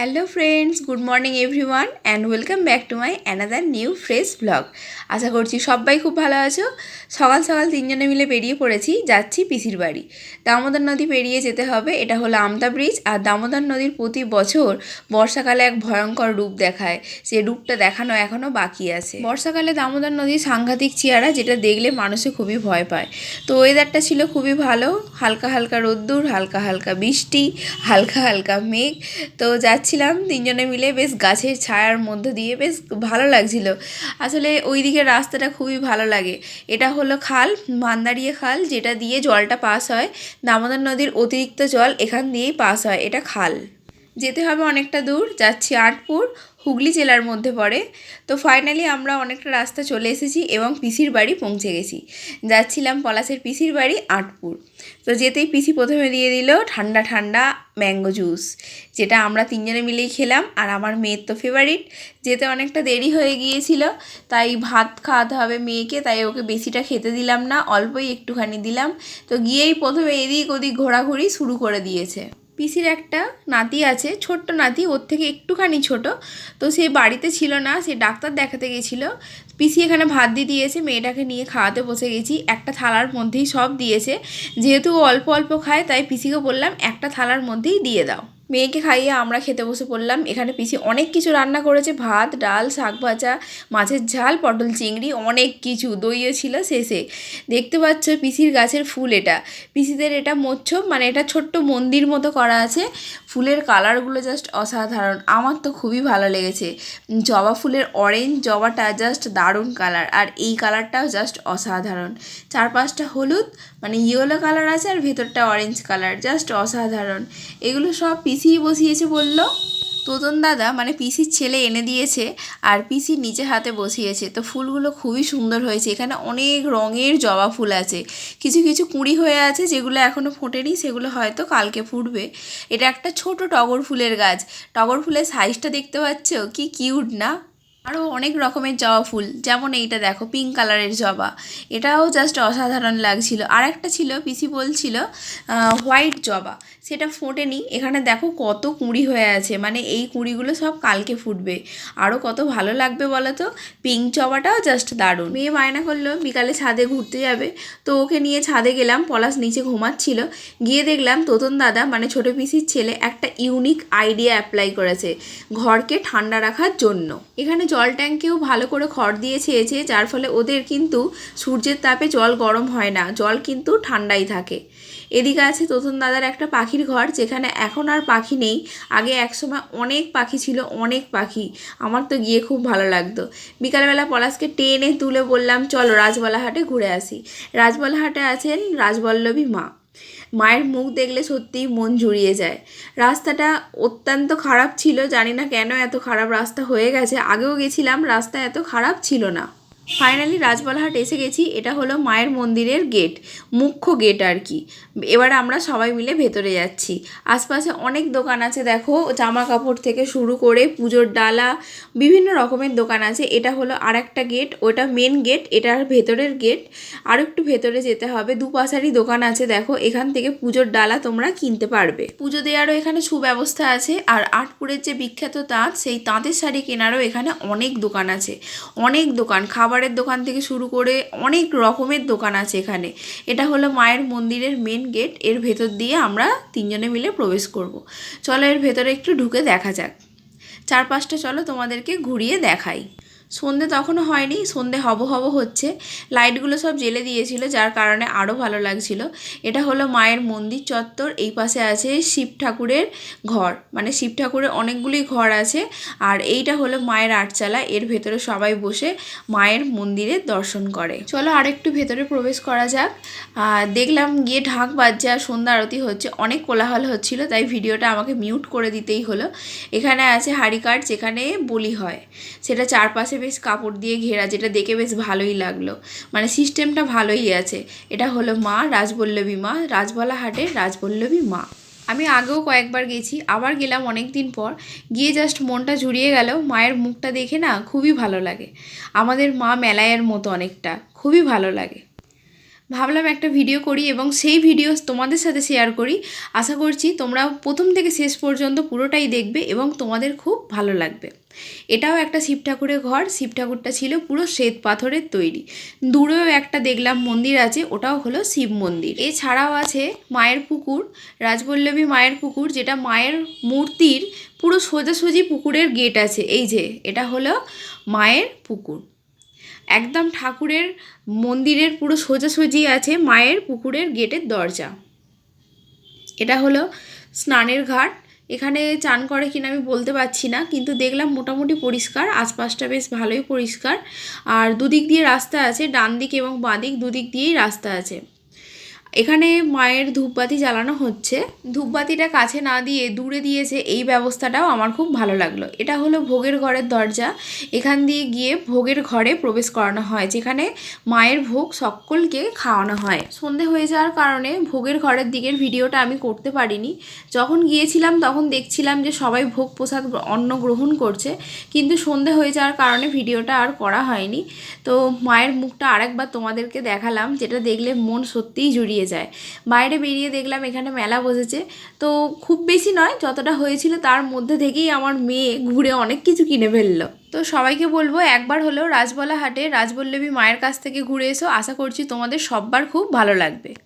Hello friends good morning everyone and welcome back to my another new fresh blog আশা করছি সবাই খুব ভালো আছো। সকাল সকাল তিনজনে মিলে বেরিয়ে পড়েছি, যাচ্ছি পিসির বাড়ি। দামোদর নদী পেরিয়ে যেতে হবে, এটা হলো আমতা ব্রিজ আর দামোদর নদীর প্রতি বছর বর্ষাকালে এক ভয়ঙ্কর রূপ দেখায়। সে রূপটা দেখানো এখনও বাকি আছে। বর্ষাকালে দামোদর নদীর সাংঘাতিক চেহারা, যেটা দেখলে মানুষে খুবই ভয় পায়। তো ওয়েদারটা ছিল খুবই ভালো, হালকা হালকা রোদ্দুর, হালকা হালকা বৃষ্টি, হালকা হালকা মেঘ। তো যাচ্ছিলাম তিনজনে মিলে বেশ গাছের ছায়ার মধ্য দিয়ে বেশ ভালো লাগছিল। আসলে ওই দিকের রাস্তাটা খুবই ভালো লাগে। এটা হলো খাল, মান্দারিয়া খাল, যেটা দিয়ে জলটা পাস হয়। দামোদর নদীর অতিরিক্ত জল এখান দিয়েই পাস হয়, এটা খাল। যেতে হবে অনেকটা দূর, যাচ্ছি আটপুর। হুগলি জেলার মধ্যে পড়ে। তো ফাইনালি আমরা অনেকটা রাস্তা চলে এসেছি এবং পিসির বাড়ি পৌঁছে গেছি। যাচ্ছিলাম পলাশের পিসির বাড়ি আটপুর। তো যেতেই পিসি প্রথমে দিয়ে দিল ঠান্ডা ঠান্ডা ম্যাঙ্গো জুস যেটা আমরা তিনজনে মিলেই খেলাম। আর আমার মেয়ের তো ফেভারিট যেতে অনেকটা দেরি হয়ে গিয়েছিল, তাই ভাত খাওয়াতে হবে মেয়েকে, তাই ওকে বেশিটা খেতে দিলাম না, অল্পই একটুখানি দিলাম। তো গিয়েই প্রথমে এদিক ওদিক ঘোরাঘুরি শুরু করে দিয়েছে। পিসির একটা নাতি আছে, ছোট্ট নাতি, ওর থেকে একটুখানি ছোট। তো সে বাড়িতে ছিল না, সে ডাক্তার দেখাতে গেছিল। পিসি এখানে ভাত দিয়ে দিয়েছে, মেয়েটাকে নিয়ে খাওয়াতে বসে গেছি। একটা থালার মধ্যেই সব দিয়েছে। যেহেতু অল্প অল্প খায়, তাই পিসিকে বললাম, একটা থালার মধ্যেই দিয়ে দাও। মেয়েকে খাইয়ে আমরা খেতে বসে পড়লাম। এখানে পিসি অনেক কিছু রান্না করেছে। ভাত, ডাল, শাক ভাজা, মাছের ঝাল, পটল চিংড়ি, অনেক কিছু। দইও ছিল শেষে। দেখতে পাচ্ছ পিসির গাছের ফুল এটা। পিসিদের এটা মোচ্ছব মানে এটা ছোট্ট মন্দির মতো করা আছে। ফুলের কালারগুলো জাস্ট অসাধারণ। আমার তো খুবই ভালো লেগেছে। জবা ফুলের অরেঞ্জ জবাটা জাস্ট দারুণ কালার আর এই কালারটাও জাস্ট অসাধারণ। চার পাঁচটা হলুদ মানে ইয়েলো কালার আছে আর ভেতরটা অরেঞ্জ কালার জাস্ট অসাধারণ। এগুলো সব পিসিই বসিয়েছে বলল? তোতন দাদা মানে পিসির ছেলে এনে দিয়েছে আর পিসি নিচে হাতে বসিয়েছে। তো ফুলগুলো খুবই সুন্দর হয়েছে। এখানে অনেক রঙের জবা ফুল আছে। কিছু কিছু কুঁড়ি হয়ে আছে যেগুলো এখনও ফোটেনি, সেগুলো হয়তো কালকে ফুটবে। এটা একটা ছোট টগর ফুলের গাছ। টগর ফুলের সাইজটা দেখতে পাচ্ছ? কি কিউট না? আরও অনেক রকমের জবা ফুল। যেমন এইটা দেখো পিঙ্ক কালারের জবা। এটাও জাস্ট অসাধারণ লাগছিল। আর একটা ছিল, পিসি বলছিল হোয়াইট জবা। সেটা ফোটেনি। এখানে দেখো কত কুঁড়ি হয়ে আছে। মানে এই কুঁড়িগুলো সব কালকে ফুটবে। আরও কত ভালো লাগবে বলো তো পিঙ্ক জবাটাও জাস্ট দারুণ। মেয়ে মায়না করল, বিকালে ছাদে ঘুরতে যাবে। তো ওকে নিয়ে ছাদে গেলাম, পলাশ নিচে ঘুমাচ্ছিল। গিয়ে দেখলাম তোতন দাদা মানে ছোটো পিসির ছেলে, একটা ইউনিক আইডিয়া অ্যাপ্লাই করেছে। ঘরকে ঠান্ডা রাখার জন্য। এখানে জল ট্যাঙ্কেও ভালো করে খড় দিয়ে ছেয়েছে, যার ফলে ওদের কিন্তু সূর্যের তাপে জল গরম হয় না, জল কিন্তু ঠান্ডাই থাকে। এদিকে আছে তোতন দাদার একটা পাখির ঘর, যেখানে এখন আর পাখি নেই। আগে একসময় অনেক পাখি ছিল, অনেক পাখি। আমার তো গিয়ে খুব ভালো লাগতো। বিকালবেলা পলাশকে টেনে তুলে বললাম, চলো রাজবালাহাটে ঘুরে আসি। রাজবালাহাটে আছেন রাজবল্লভী মা। মায়ের মুখ দেখলে সত্যিই মন জুড়িয়ে যায়। রাস্তাটা অত্যন্ত খারাপ ছিল, জানি না কেন এত খারাপ রাস্তা হয়ে গেছে। আগেও গেছিলাম, রাস্তা এত খারাপ ছিল না। ফাইনালি রাজবলহাট এসে গেছি। এটা হলো মায়ের মন্দিরের গেট মুখ্য গেট আর কি। এবার আমরা সবাই মিলে ভেতরে যাচ্ছি। আশপাশে অনেক দোকান আছে, দেখো জামা কাপড় থেকে শুরু করে পুজোর ডালা, বিভিন্ন রকমের দোকান আছে। এটা হলো আর একটা গেট ওটা মেন গেট এটার ভেতরের গেট আর একটু ভেতরে যেতে হবে। দুপাশারই দোকান আছে, দেখো, এখান থেকে পুজোর ডালা তোমরা কিনতে পারবে। পুজো দেওয়ারও এখানে সুব্যবস্থা আছে। আর আটপুরের যে বিখ্যাত তাঁত, সেই তাঁতের শাড়ি কেনারও এখানে অনেক দোকান আছে। অনেক দোকান খাবারের দোকান থেকে শুরু করে অনেক রকমের দোকান আছে এখানে। এটা হলো মায়ের মন্দিরের মেন গেটের ভেতর দিয়ে আমরা তিনজনে মিলে প্রবেশ করব। চলো এর ভেতরে একটু ঢুকে দেখা যাক। চারপাশটা চলো তোমাদেরকে ঘুরিয়ে দেখাই। সন্ধে তখনও হয়নি, সন্ধে হব হব হচ্ছে। লাইটগুলো সব জেলে দিয়েছিল, যার কারণে আরও ভালো লাগছিল। এটা হলো মায়ের মন্দির চত্বর, এই পাশে আছে শিব ঠাকুরের ঘর। মানে শিব ঠাকুরের অনেকগুলি ঘর আছে, আর এইটা হলো মায়ের আটচালা, এর ভেতরে সবাই বসে মায়ের মন্দিরে দর্শন করে। চলো আরেকটু ভেতরে প্রবেশ করা যাক। দেখলাম গিয়ে ঢাক বাজছে আর সন্ধ্যা আরতি হচ্ছে, অনেক কোলাহল হচ্ছিল, তাই ভিডিওটা আমাকে মিউট করে দিতেই হলো। এখানে আছে হাড়ি কাঠ, যেখানে বলি হয়। সেটা চারপাশে বেশ কাপড় দিয়ে ঘেরা, যেটা দেখে বেশ ভালোই লাগল। মানে সিস্টেমটা ভালোই আছে। এটা হলো মা রাজবল্লবী মা রাজবলা হাটের রাজবল্লভী মা। আমি আগেও কয়েকবার গেছি, আবার গেলাম অনেক দিন পর। গিয়ে জাস্ট মনটা জুড়িয়ে গেল, মায়ের মুখটা দেখে না খুবই ভালো লাগে। আমাদের মা মেলায়ের মতো অনেকটা, খুবই ভালো লাগে। ভাবলাম একটা ভিডিও করি এবং সেই ভিডিও তোমাদের সাথে শেয়ার করি। আশা করছি তোমরা প্রথম থেকে শেষ পর্যন্ত পুরোটাই দেখবে এবং তোমাদের খুব ভালো লাগবে। এটাও একটা শিব ঠাকুরের ঘর। শিব ঠাকুরটা ছিল পুরো শ্বেত পাথরের তৈরি। দূরেও একটা দেখলাম মন্দির আছে, ওটাও হলো শিব মন্দির। এছাড়াও আছে মায়ের পুকুর, রাজবল্লভী মায়ের পুকুর, যেটা মায়ের মূর্তির পুরো সোজাসুজি পুকুরের গেট আছে। এই যে, এটা হলো মায়ের পুকুর। একদম ঠাকুরের মন্দিরের পুরো সোজাসুজি আছে মায়ের পুকুরের গেটের দরজা। এটা হলো স্নানের ঘাট। এখানে চান করে কিনা আমি বলতে পারছি না, কিন্তু দেখলাম মোটামুটি পরিষ্কার, আশপাশটা বেশ ভালোই পরিষ্কার। আর দুদিক দিয়ে রাস্তা আছে ডান দিক এবং বাঁ দিক দুদিক দিয়েই রাস্তা আছে। এখানে মায়ের ধূপবাতি জ্বালানো হচ্ছে। ধূপবাতিটা কাছে না দিয়ে দূরে দিয়েছে, এই ব্যবস্থাটাও আমার খুব ভালো লাগল। এটা হলো ভোগের ঘরের দরজা। এখান দিয়ে গিয়ে ভোগের ঘরে প্রবেশ করানো হয়, যেখানে মায়ের ভোগ সকলকে খাওয়ানো হয়। সন্ধে হয়ে যাওয়ার কারণে ভোগের ঘরের দিকের ভিডিওটা আমি করতে পারিনি। যখন গিয়েছিলাম তখন দেখছিলাম যে সবাই ভোগ প্রসাদ অন্ন গ্রহণ করছে, কিন্তু সন্ধে হয়ে যাওয়ার কারণে ভিডিওটা আর করা হয়নি। তো মায়ের মুখটা আরেকবার তোমাদেরকে দেখালাম, যেটা দেখলে মন সত্যিই জুড়িয়ে যায়। বাইরে বেরিয়ে দেখলাম এখানে মেলা বসেছে। তো খুব বেশি নয়, যতটা হয়েছিল তার মধ্যে থেকেই আমার মেয়ে ঘুরে অনেক কিছু কিনে ফেলল। তো সবাইকে বলব একবার হলেও রাজবলা হাটে রাজবল্লভী মায়ের কাছ থেকে ঘুরে এসো। আশা করছি তোমাদের সববার খুব ভালো লাগবে।